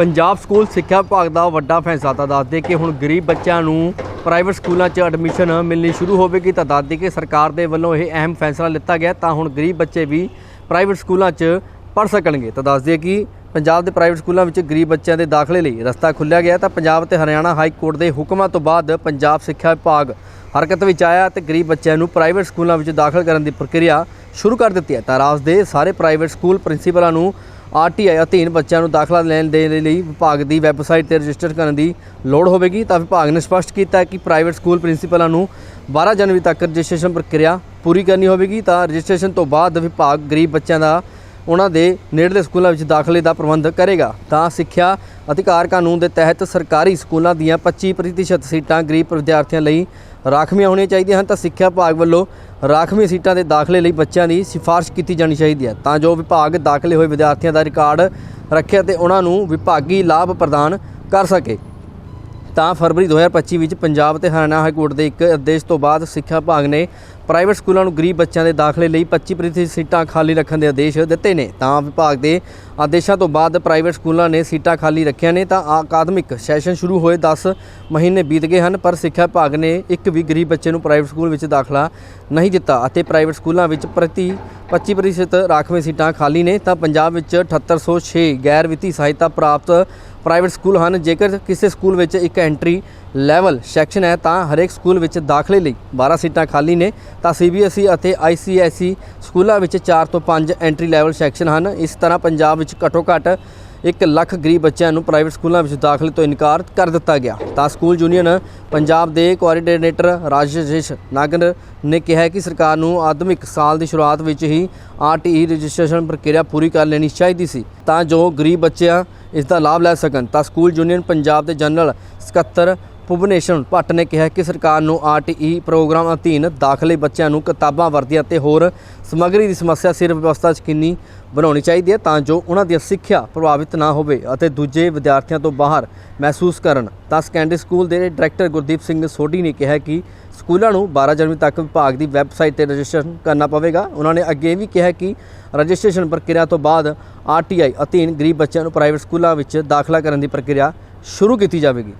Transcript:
Punjab school ਸਿੱਖਿਆ ਵਿਭਾਗ ਦਾ ਵੱਡਾ ਫੈਸਲਾ ਤਾਂ ਦੱਸਦੇ ਕਿ ਹੁਣ ਗਰੀਬ ਬੱਚਿਆਂ ਨੂੰ ਪ੍ਰਾਈਵੇਟ ਸਕੂਲਾਂ 'ਚ ਐਡਮਿਸ਼ਨ ਮਿਲਣੀ ਸ਼ੁਰੂ ਹੋਵੇਗੀ ਤਾਂ ਦੱਸਦੇ ਕਿ ਸਰਕਾਰ ਦੇ ਵੱਲੋਂ ਇਹ ਅਹਿਮ ਫੈਸਲਾ ਲਿੱਤਾ ਗਿਆ ਤਾਂ ਹੁਣ ਗਰੀਬ ਬੱਚੇ ਵੀ ਪ੍ਰਾਈਵੇਟ ਸਕੂਲਾਂ 'ਚ ਪੜ੍ਹ ਸਕਣਗੇ। ਤਾਂ ਦੱਸਦੇ ਕਿ ਪੰਜਾਬ ਦੇ ਪ੍ਰਾਈਵੇਟ ਸਕੂਲਾਂ ਵਿੱਚ ਗਰੀਬ ਬੱਚਿਆਂ ਦੇ ਦਾਖਲੇ ਲਈ ਰਸਤਾ ਖੁੱਲ੍ਹਿਆ ਗਿਆ ਤਾਂ ਪੰਜਾਬ ਤੇ ਹਰਿਆਣਾ ਹਾਈ ਕੋਰਟ ਦੇ ਹੁਕਮਾਂ ਤੋਂ ਬਾਅਦ ਪੰਜਾਬ ਸਿੱਖਿਆ ਵਿਭਾਗ ਹਰਕਤ ਵਿੱਚ ਆਇਆ ਤੇ ਗਰੀਬ ਬੱਚਿਆਂ ਨੂੰ ਪ੍ਰਾਈਵੇਟ ਸਕੂਲਾਂ ਵਿੱਚ ਦਾਖਲ ਕਰਨ ਦੀ ਪ੍ਰਕਿਰਿਆ ਸ਼ੁਰੂ ਕਰ ਦਿੱਤੀ ਹੈ। ਤਾਂ ਰਾਜ ਦੇ ਸਾਰੇ ਪ੍ਰਾਈਵੇਟ ਸਕੂਲ ਪ੍ਰਿੰਸੀਪਲਾਂ ਨੂੰ ਆਰਟੀਆਈ ਅਧੀਨ ਬੱਚਿਆਂ ਨੂੰ ਦਾਖਲਾ ਲੈਣ ਦੇ ਲਈ ਵਿਭਾਗ ਦੀ ਵੈਬਸਾਈਟ ਤੇ ਰਜਿਸਟਰ ਕਰਨ ਦੀ ਲੋੜ ਹੋਵੇਗੀ। ਤਾਂ ਵਿਭਾਗ ਨੇ ਸਪਸ਼ਟ ਕੀਤਾ ਹੈ ਕਿ ਪ੍ਰਾਈਵੇਟ ਸਕੂਲ ਪ੍ਰਿੰਸੀਪਲਾਂ ਨੂੰ 12 ਜਨਵਰੀ ਤੱਕ ਰਜਿਸਟ੍ਰੇਸ਼ਨ ਪ੍ਰਕਿਰਿਆ ਪੂਰੀ ਕਰਨੀ ਹੋਵੇਗੀ। ਤਾਂ ਰਜਿਸਟ੍ਰੇਸ਼ਨ ਤੋਂ ਬਾਅਦ ਵਿਭਾਗ ਗਰੀਬ ਬੱਚਿਆਂ ਦਾ ਉਹਨਾਂ ਦੇ ਨੇੜਲੇ ਸਕੂਲਾਂ ਵਿੱਚ ਦਾਖਲੇ ਦਾ ਪ੍ਰਬੰਧ ਕਰੇਗਾ। ਤਾਂ ਸਿੱਖਿਆ ਅਧਿਕਾਰ ਕਾਨੂੰਨ ਦੇ ਤਹਿਤ ਸਰਕਾਰੀ ਸਕੂਲਾਂ ਦੀਆਂ 25% ਸੀਟਾਂ ਗਰੀਬ ਵਿਦਿਆਰਥੀਆਂ ਲਈ ਰਾਖਵੀਆਂ ਹੋਣੀਆਂ ਚਾਹੀਦੀਆਂ ਹਨ। ਤਾਂ ਸਿੱਖਿਆ ਵਿਭਾਗ ਵੱਲੋਂ ਰਾਖਵੀਂ ਸੀਟਾਂ ਦੇ ਦਾਖਲੇ ਲਈ ਬੱਚਿਆਂ ਦੀ ਸਿਫਾਰਿਸ਼ ਕੀਤੀ ਜਾਣੀ ਚਾਹੀਦੀ ਹੈ। ਤਾਂ ਜੋ ਵਿਭਾਗ ਦਾਖਲੇ ਹੋਏ ਵਿਦਿਆਰਥੀਆਂ ਦਾ ਰਿਕਾਰਡ ਰੱਖੇ ਅਤੇ ਉਹਨਾਂ ਨੂੰ ਵਿਭਾਗੀ ਲਾਭ ਪ੍ਰਦਾਨ ਕਰ ਸਕੇ। ਤਾਂ ਫਰਵਰੀ 2025 ਵਿੱਚ ਪੰਜਾਬ ਤੇ ਹਰਿਆਣਾ ਹਾਈ ਕੋਰਟ ਦੇ ਇੱਕ ਆਦੇਸ਼ ਤੋਂ ਬਾਅਦ ਸਿੱਖਿਆ ਵਿਭਾਗ ਨੇ ਪ੍ਰਾਈਵੇਟ ਸਕੂਲਾਂ ਨੂੰ ਗਰੀਬ ਬੱਚਿਆਂ ਦੇ ਦਾਖਲੇ ਲਈ 25% ਸੀਟਾਂ ਖਾਲੀ ਰੱਖਣ ਦੇ ਆਦੇਸ਼ ਦਿੱਤੇ ਨੇ। ਤਾਂ ਵਿਭਾਗ ਦੇ ਆਦੇਸ਼ਾਂ ਤੋਂ ਬਾਅਦ ਪ੍ਰਾਈਵੇਟ ਸਕੂਲਾਂ ਨੇ ਸੀਟਾਂ ਖਾਲੀ ਰੱਖੀਆਂ ਨੇ, ਤਾਂ ਅਕਾਦਮਿਕ ਸੈਸ਼ਨ ਸ਼ੁਰੂ ਹੋਏ 10 ਮਹੀਨੇ ਬੀਤ ਗਏ ਹਨ, ਪਰ ਸਿੱਖਿਆ ਵਿਭਾਗ ਨੇ ਇੱਕ ਵੀ ਗਰੀਬ ਬੱਚੇ ਨੂੰ ਪ੍ਰਾਈਵੇਟ ਸਕੂਲ ਵਿੱਚ ਦਾਖਲਾ ਨਹੀਂ ਦਿੱਤਾ ਅਤੇ ਪ੍ਰਾਈਵੇਟ ਸਕੂਲਾਂ ਵਿੱਚ ਪ੍ਰਤੀ 25% ਰਾਖਵੇਂ ਸੀਟਾਂ ਖਾਲੀ ਨੇ। ਤਾਂ ਪੰਜਾਬ ਵਿੱਚ 7806 ਗੈਰ ਵਿੱਤੀ ਸਹਾਇਤਾ ਪ੍ਰਾਪਤ ਪ੍ਰਾਈਵੇਟ ਸਕੂਲ ਹਨ। ਜੇਕਰ ਕਿਸੇ ਸਕੂਲ ਵਿੱਚ ਇੱਕ ਐਂਟਰੀ ਲੈਵਲ ਸੈਕਸ਼ਨ ਹੈ, ਤਾਂ ਹਰੇਕ ਸਕੂਲ ਵਿੱਚ ਦਾਖਲੇ ਲਈ 12 ਸੀਟਾਂ ਖਾਲੀ ਨੇ। ਤਾਂ ਸੀਬੀਐਸਈ ਅਤੇ ਆਈਸੀਐਸਈ ਸਕੂਲਾਂ ਵਿੱਚ 4 ਤੋਂ 5 ਐਂਟਰੀ ਲੈਵਲ ਸੈਕਸ਼ਨ ਹਨ। ਇਸ ਤਰ੍ਹਾਂ ਪੰਜਾਬ ਵਿੱਚ ਘੱਟੋ ਘੱਟ 1 ਲੱਖ ਗਰੀਬ ਬੱਚਿਆਂ ਨੂੰ ਪ੍ਰਾਈਵੇਟ ਸਕੂਲਾਂ ਵਿੱਚ ਦਾਖਲੇ ਤੋਂ ਇਨਕਾਰ ਕਰ ਦਿੱਤਾ ਗਿਆ। ਤਾਂ ਸਕੂਲ ਯੂਨੀਅਨ ਪੰਜਾਬ ਦੇ ਕੋਆਰਡੀਨੇਟਰ ਰਾਜੇਸ਼ ਨਾਗਰ ਨੇ ਕਿਹਾ ਕਿ ਸਰਕਾਰ ਨੂੰ ਆਦਮਿਕ ਸਾਲ ਦੀ ਸ਼ੁਰੂਆਤ ਵਿੱਚ ਹੀ ਆਰਟੀਈ ਰਜਿਸਟ੍ਰੇਸ਼ਨ ਪ੍ਰਕਿਰਿਆ ਪੂਰੀ ਕਰ ਲੈਣੀ ਚਾਹੀਦੀ ਸੀ ਤਾਂ ਜੋ ਗਰੀਬ ਬੱਚਿਆਂ ਇਸ ਦਾ ਲਾਭ ਲੈ ਸਕਣ। ਤਾਂ ਸਕੂਲ ਯੂਨੀਅਨ ਪੰਜਾਬ ਦੇ ਜਨਰਲ ਸਕੱਤਰ ਭੁਵਨੇਸ਼ਨ ਭੱਟ ਨੇ ਕਿਹਾ ਕਿ ਸਰਕਾਰ ਨੂੰ ਆਰਟੀਈ ਪ੍ਰੋਗਰਾਮ ਅਧੀਨ ਦਾਖਲੇ ਬੱਚਿਆਂ ਨੂੰ ਕਿਤਾਬਾਂ, ਵਰਦੀਆਂ ਤੇ ਹੋਰ ਸਮੱਗਰੀ ਦੀ ਸਮੱਸਿਆ ਸਿਰ ਵਿਵਸਥਾ ਯਕੀਨੀ ਬਣਾਉਣੀ ਚਾਹੀਦੀ ਹੈ ਤਾਂ ਜੋ ਉਹਨਾਂ ਦੀ ਸਿੱਖਿਆ ਪ੍ਰਭਾਵਿਤ ਨਾ ਹੋਵੇ ਅਤੇ ਦੂਜੇ ਵਿਦਿਆਰਥੀਆਂ ਤੋਂ ਬਾਹਰ ਮਹਿਸੂਸ ਕਰਨ। ਤਾਂ ਸੈਕੰਡਰੀ ਸਕੂਲ ਦੇ ਡਾਇਰੈਕਟਰ ਗੁਰਦੀਪ ਸਿੰਘ ਸੋਢੀ ਨੇ ਕਿਹਾ ਕਿ ਸਕੂਲਾਂ ਨੂੰ 12 ਜਨਵਰੀ ਤੱਕ ਵਿਭਾਗ ਦੀ ਵੈਬਸਾਈਟ ਤੇ ਰਜਿਸਟ੍ਰੇਸ਼ਨ ਕਰਨਾ ਪਵੇਗਾ। ਉਹਨਾਂ ਨੇ ਅੱਗੇ ਇਹ ਵੀ ਕਿਹਾ ਕਿ ਰਜਿਸਟ੍ਰੇਸ਼ਨ ਪ੍ਰਕਿਰਿਆ ਤੋਂ ਬਾਅਦ ਆਰਟੀਆਈ ਅਧੀਨ ਗਰੀਬ ਬੱਚਿਆਂ ਨੂੰ ਪ੍ਰਾਈਵੇਟ ਸਕੂਲਾਂ ਵਿੱਚ ਦਾਖਲਾ ਕਰਨ ਦੀ ਪ੍ਰਕਿਰਿਆ ਸ਼ੁਰੂ ਕੀਤੀ ਜਾਵੇਗੀ।